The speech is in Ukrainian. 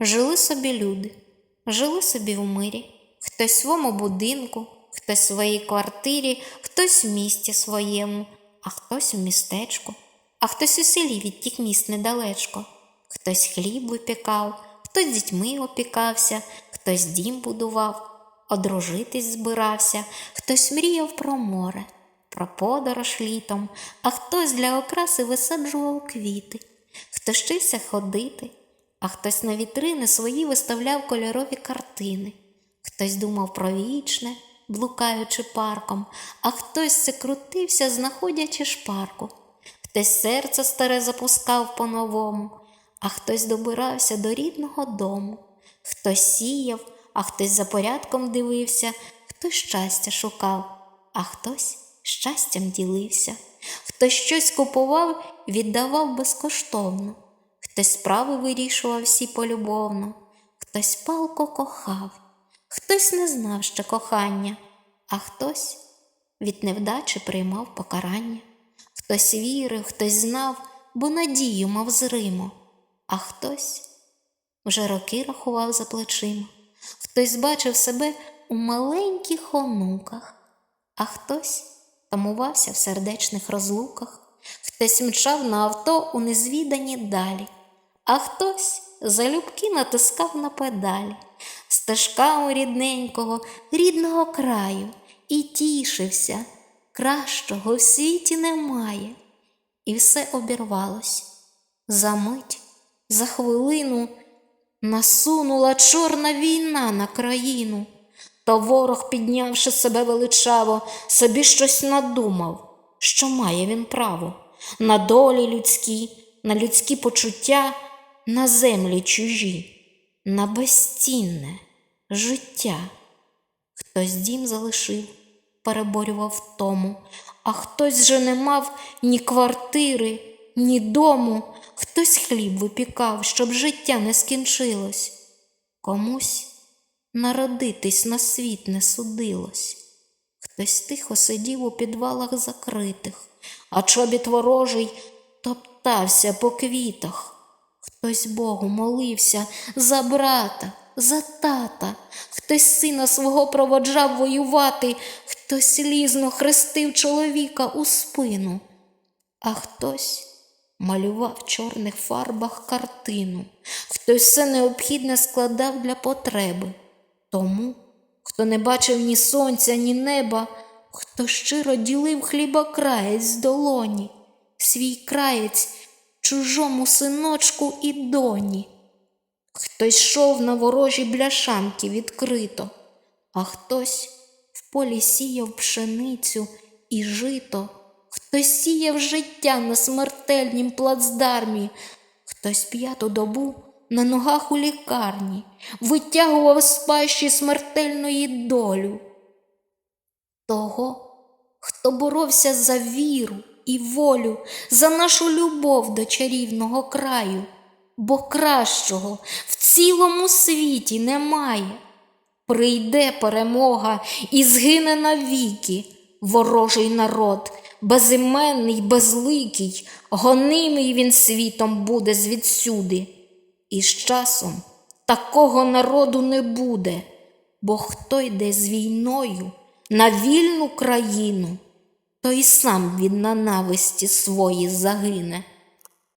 Жили собі люди, жили собі в мирі, хтось в своєму будинку, хтось в своїй квартирі, хтось в місті своєму, а хтось в містечку, а хтось у селі від тих міст недалечко. Хтось хліб випікав, хтось дітьми опікався, хтось дім будував, одружитись збирався, хтось мріяв про море, про подорож літом, а хтось для окраси висаджував квіти, хтось вчився ходити, а хтось на вітрини свої виставляв кольорові картини, хтось думав про вічне, блукаючи парком, а хтось крутився, знаходячи шпарку, хтось серце старе запускав по-новому, а хтось добирався до рідного дому, хтось сіяв, а хтось за порядком дивився, хтось щастя шукав, а хтось щастям ділився, хтось щось купував, віддавав безкоштовно, хтось справи вирішував всі полюбовно, хтось палко кохав, хтось не знав ще кохання, а хтось від невдачі приймав покарання, хтось вірив, хтось знав, бо надію мав зримо, а хтось вже роки рахував за плечима, хтось бачив себе у маленьких онуках, а хтось тамувався в сердечних розлуках, хтось мчав на авто у незвідані далі, а хтось залюбки натискав на педалі, стежками рідненького, рідного краю, і тішився, кращого в світі немає. І все обірвалось. За мить, за хвилину насунула чорна війна на країну. Та ворог, піднявши себе величаво, собі щось надумав, що має він право на долі людські, на людські почуття, на землі чужі, на безцінне життя. Хтось дім залишив, переборював втому, а хтось же не мав ні квартири, ні дому, хтось хліб випікав, щоб життя не скінчилось. Комусь народитись на світ не судилось. Хтось тихо сидів у підвалах закритих, а чобіт ворожий топтався по квітах. Хтось Богу молився за брата, за тата, хтось сина свого проводжав воювати, хтось слізно хрестив чоловіка у спину, а хтось малював в чорних фарбах картину, хтось все необхідне складав для потреби. Тому, хто не бачив ні сонця, ні неба, хто щиро ділив хліба краєць з долоні, свій краєць чужому синочку і доні. Хтось йшов на ворожі бляшанки відкрито, а хтось в полі сіяв пшеницю і жито, хтось сіяв життя на смертельнім плацдармі, хтось п'яту добу на ногах у лікарні витягував з пащі смертельної долю. Того, хто боровся за віру і волю, за нашу любов до чарівного краю, бо кращого в цілому світі немає. Прийде перемога і згине навіки ворожий народ, безіменний, безликий, гонимий він світом буде звідсюди. І з часом такого народу не буде, бо хто йде з війною на вільну країну, той сам від ненависті свої загине.